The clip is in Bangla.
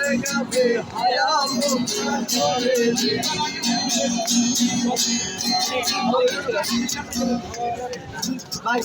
তোর লাগাবে হায়া মোটা করে ভাই